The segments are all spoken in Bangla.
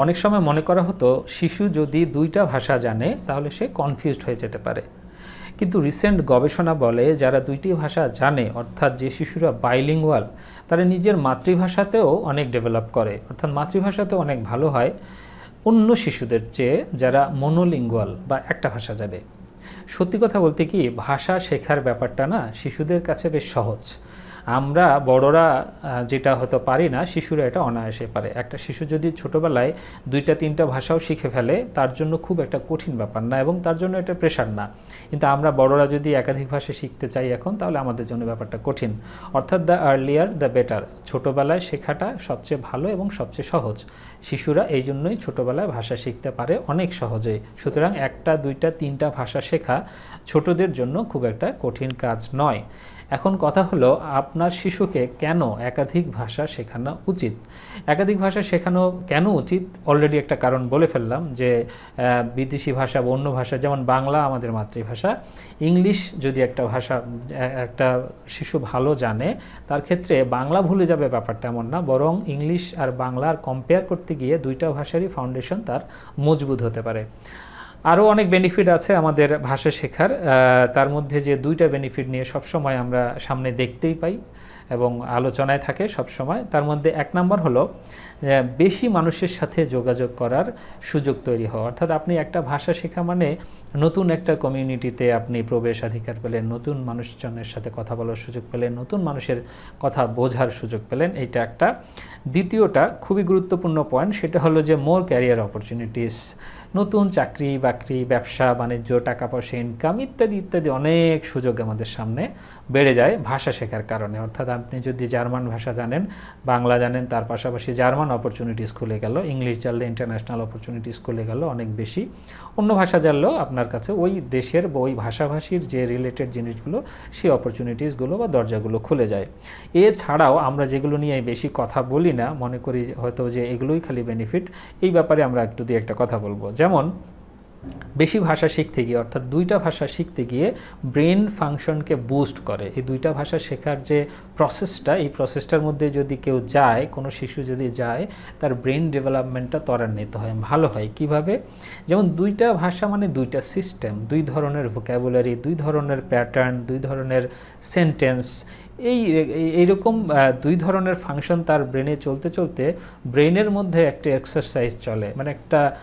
অনেক সময় মনে করা হতো, শিশু যদি দুইটা ভাষা জানে, তাহলে সে কনফিউজড হয়ে যেতে পারে। কিন্তু রিসেন্ট গবেষণা বলে, যারা দুইটি ভাষা জানে, অর্থাৎ যে শিশুরা বাইলিঙ্গুয়াল তারা নিজের মাতৃভাষাতেও অনেক ডেভেলপ করে। অর্থাৎ মাতৃভাষাতেও অনেক ভালো হয়। অন্য শিশুদের চেয়ে যারা মনোলিঙ্গুয়াল বা একটা ভাষা জানে। সত্যি কথা বলতে কি, ভাষা শেখার ব্যাপারটা না, শিশুদের কাছে বেশ সহজ। আমরা বড়রা যেটা হয়তো পারি না, শিশুরা এটা অনায়াসে পারে। একটা শিশু যদি ছোটবেলায় দুইটা, তিনটা ভাষাও শিখে ফেলে, তার জন্য খুব একটা কঠিন ব্যাপার না এবং তার জন্য এটা প্রেশার না। কিন্তু আমরা বড়রা যদি একাধিক ভাষা শিখতে চাই এখন, তাহলে আমাদের জন্য ব্যাপারটা কঠিন। অর্থাৎ দ্য আর্লিয়ার দ্য বেটার ছোটোবেলায় শেখাটা সবচেয়ে ভালো এবং সবচেয়ে সহজ। শিশুরা এই জন্যই ছোটোবেলায় ভাষা শিখতে পারে অনেক সহজেই। সুতরাং একটা, দুইটা, তিনটা ভাষা শেখা ছোটদের জন্য খুব একটা কঠিন কাজ নয়। এখন কথা হলো, আপনার শিশুকে কেন একাধিক ভাষা শেখানো উচিত? একাধিক ভাষা শেখানো কেন উচিত? অলরেডি একটা কারণ বলে ফেললাম যে বিদেশি ভাষা বা অন্য ভাষা, যেমন বাংলা আমাদের মাতৃভাষা, ইংলিশ যদি একটা ভাষা একটা শিশু ভালো জানে, তার ক্ষেত্রে বাংলা ভুলে যাবে ব্যাপারটা এমন না, বরং ইংলিশ আর বাংলার কম্পেয়ার করতে গিয়ে দুইটা ভাষারই ফাউন্ডেশন তার মজবুত হতে পারে। আরও অনেক বেনিফিট আছে আমাদের ভাষা শেখার। তার মধ্যে যে দুইটা বেনিফিট নিয়ে সবসময় আমরা সামনে দেখতেই পাই এবং আলোচনায় থাকে সবসময়। তার মধ্যে এক নম্বর হলো বেশি মানুষের সাথে যোগাযোগ করার সুযোগ তৈরি হওয়া। অর্থাৎ আপনি একটা ভাষা শেখা মানে নতুন একটা কমিউনিটিতে আপনি প্রবেশাধিকার পেলেন, নতুন মানুষজনের সাথে কথা বলার সুযোগ পেলেন, নতুন মানুষের কথা বোঝার সুযোগ পেলেন, এইটা একটা। দ্বিতীয়টা, খুবই গুরুত্বপূর্ণ পয়েন্ট সেটা হলো যে মোর ক্যারিয়ার অপরচুনিটিস নতুন চাকরি, বাকরি, ব্যবসা, বাণিজ্য টাকা পয়সা ইনকাম ইত্যাদি ইত্যাদি অনেক সুযোগ আমাদের সামনে বেড়ে যায় ভাষা শেখার কারণে। অর্থাৎ আপনি যদি জার্মান ভাষা জানেন, বাংলা জানেন, তার পাশাপাশি জার্মান অপরচুনিটিস খুলে গেল, ইংলিশ জানলে ইন্টারন্যাশনাল অপরচুনিটিস খুলে গেল অনেক বেশি। অন্য ভাষা জানলেও আপনার কাছে ওই দেশের বা ওই ভাষাভাষীর যে রিলেটেড জিনিসগুলো সেই অপরচুনিটিসগুলো বা দরজাগুলো খুলে যায়। এছাড়াও আমরা যেগুলো নিয়ে বেশি কথা বলি না, মনে করি হয়তো যে এগুলোই খালি বেনিফিট এই ব্যাপারে আমরা একটু দিয়ে একটা কথা বলব। যেমন বেশি ভাষা শিখতে গিয়ে, অর্থাৎ দুইটা ভাষা শিখতে গিয়ে ব্রেন ফাংশনকে বুস্ট করে। এই দুইটা ভাষা শেখার যে প্রসেসটা এই প্রসেসটার মধ্যে যদি কেউ যায়, কোনো শিশু যদি যায়, তার ব্রেন ডেভেলপমেন্টটা ত্বরান্বিত হয়, ভালো হয়। কীভাবে? যেমন দুইটা ভাষা মানে দুইটা সিস্টেম দুই ধরনের ভোক্যাবুলারি দুই ধরনের প্যাটার্ন দুই ধরনের সেন্টেন্স এই এই- এইরকম দুই ধরনের ফাংশন তার ব্রেনে চলতে চলতে ব্রেনের মধ্যে একটা এক্সারসাইজ চলে। মানে একটা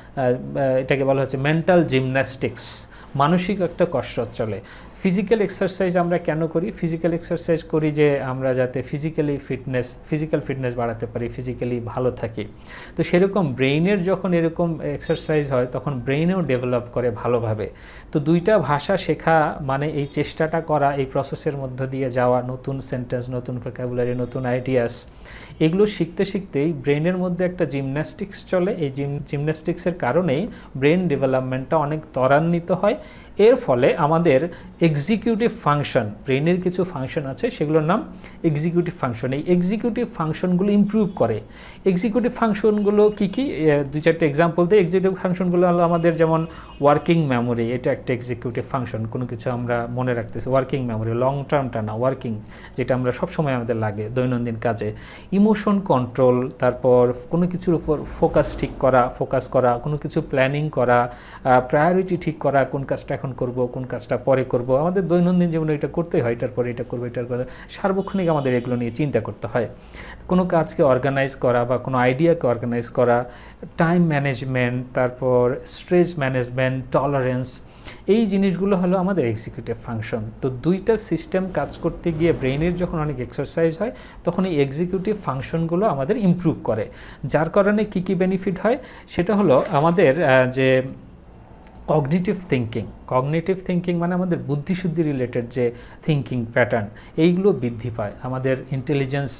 এটাকে বলা হচ্ছে মেন্টাল জিমন্যাস্টিক্স মানসিক একটা কসরত চলে। ফিজিক্যাল এক্সারসাইজ আমরা কেন করি? ফিজিক্যাল এক্সারসাইজ করি যে আমরা যাতে ফিজিক্যালি ফিটনেস ফিজিক্যাল ফিটনেস বাড়াতে পারি ফিজিক্যালি ভালো থাকি। তো সেরকম ব্রেইনের যখন এরকম এক্সারসাইজ হয়, তখন ব্রেইনেও ডেভেলপ করে ভালোভাবে। তো দুইটা ভাষা শেখা মানে এই চেষ্টাটা করা, এই প্রসেসের মধ্য দিয়ে যাওয়া, নতুন সেন্টেন্স নতুন ভোকাবুলারি নতুন আইডিয়াস এগুলো শিখতে শিখতেই ব্রেনের মধ্যে একটা জিমন্যাস্টিক্স চলে। এই জিম জিমন্যাস্টিক্সের কারণেই ব্রেন ডেভেলপমেন্টটা অনেক ত্বরান্বিত হয় এর ফলে আমাদের এক্সিকিউটিভ ফাংশন ব্রেনের কিছু ফাংশন আছে, সেগুলোর নাম এক্সিকিউটিভ ফাংশন এই এক্সিকিউটিভ ফাংশনগুলো ইমপ্রুভ করে। এক্সিকিউটিভ ফাংশনগুলো কী কী? দুই চারটে এক্সাম্পল দিয়ে এক্সিকিউটিভ ফাংশনগুলো হলো আমাদের যেমন ওয়ার্কিং মেমোরি এটা একটা এক্সিকিউটিভ ফাংশন কোনো কিছু আমরা মনে রাখতেছি। ওয়ার্কিং মেমোরি লং টার্মটা না ওয়ার্কিং যেটা আমরা সবসময় আমাদের লাগে দৈনন্দিন কাজে। ইমোশন কন্ট্রোল তারপর কোনো কিছুর উপর ফোকাস ঠিক করা ফোকাস করা, কোনো কিছু প্ল্যানিং করা প্রায়োরিটি ঠিক করা, কোন কাজটা এখন করব, কোন কাজটা পরে করব, আমাদের দৈনন্দিন জীবনে এটা করতেই হয়, এটার পরে এটা করব, এটার পরে সার্বক্ষণিক আমাদের এগুলো নিয়ে চিন্তা করতে হয়। কোনো কাজকে অর্গানাইজ করা বা কোনো আইডিয়াকে অর্গানাইজ করা টাইম ম্যানেজমেন্ট তারপর স্ট্রেস ম্যানেজমেন্ট টলারেন্স এই জিনিসগুলো হলো আমাদের এক্সিকিউটিভ ফাংশন তো দুইটা সিস্টেম কাজ করতে গিয়ে ব্রেনের যখন অনেক এক্সারসাইজ হয়, তখন এই এক্সিকিউটিভ ফাংশনগুলো আমাদের ইমপ্রুভ করে। যার কারণে কী কী বেনিফিট হয়? সেটা হলো আমাদের যে কগনিটিভ থিঙ্কিং কগনিটিভ থিঙ্কিং মানে আমাদের বুদ্ধিশুদ্ধি রিলেটেড যে থিঙ্কিং প্যাটার্ন এইগুলো বৃদ্ধি পায়। আমাদের ইন্টেলিজেন্স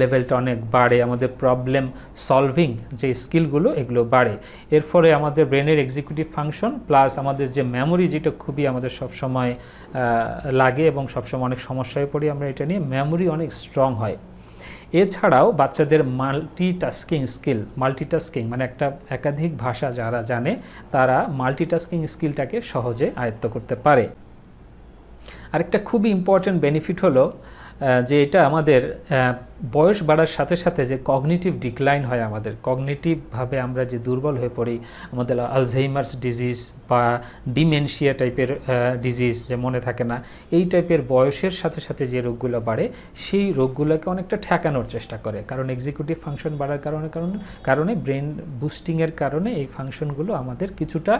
লেভেলটা অনেক বাড়ে, আমাদের প্রবলেম সলভিং যে স্কিলগুলো এগুলো বাড়ে। এর ফলে আমাদের ব্রেনের এক্সিকিউটিভ ফাংশন প্লাস আমাদের যে মেমোরি যেটা খুবই আমাদের সবসময় লাগে এবং সবসময় অনেক সমস্যায় পড়ি আমরা এটা নিয়ে মেমোরি অনেক স্ট্রং হয়। এছাড়াও বাচ্চাদের মাল্টিটাস্কিং স্কিল মাল্টিটাস্কিং মানে একটা একাধিক ভাষা যারা জানে, তারা মাল্টিটাস্কিং স্কিলটাকে সহজে আয়ত্ত করতে পারে। আরেকটা খুবই ইম্পর্ট্যান্ট বেনিফিট হলো যে এটা আমাদের বয়স বাড়ার সাথে সাথে যে কগনিটিভ ডিক্লাইন হয় আমাদের কগনিটিভভাবে আমরা যে দুর্বল হয়ে পড়ি, আমাদের আলঝেইমার্স ডিজিজ বা ডিমেনশিয়া টাইপের ডিজিজ যে মনে থাকে না, এই টাইপের বয়সের সাথে সাথে যে রোগগুলো বাড়ে, সেই রোগগুলোকে অনেকটা ঠেকানোর চেষ্টা করে। কারণ এক্সিকিউটিভ ফাংশন বাড়ার কারণে কারণে কারণে ব্রেন বুস্টিংয়ের কারণে এই ফাংশনগুলো আমাদের কিছুটা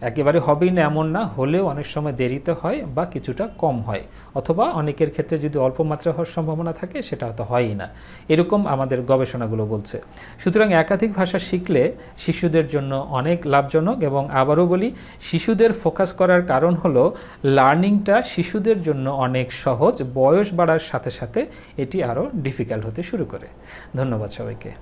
একেবারে হবেই না, এমন না, হলেও অনেক সময় দেরিতে হয় বা কিছুটা কম হয়। অথবা অনেকের ক্ষেত্রে যদি অল্প মাত্রা হওয়ার সম্ভাবনা থাকে, সেটা হয়তো হয়ই না। এরকম আমাদের গবেষণাগুলো বলছে। সুতরাং একাধিক ভাষা শিখলে শিশুদের জন্য অনেক লাভজনক এবং আবারও বলি, শিশুদের ফোকাস করার কারণ হল, লার্নিংটা শিশুদের জন্য অনেক সহজ, বয়স বাড়ার সাথে সাথে এটি আরও ডিফিকাল্ট হতে শুরু করে। ধন্যবাদ সবাইকে।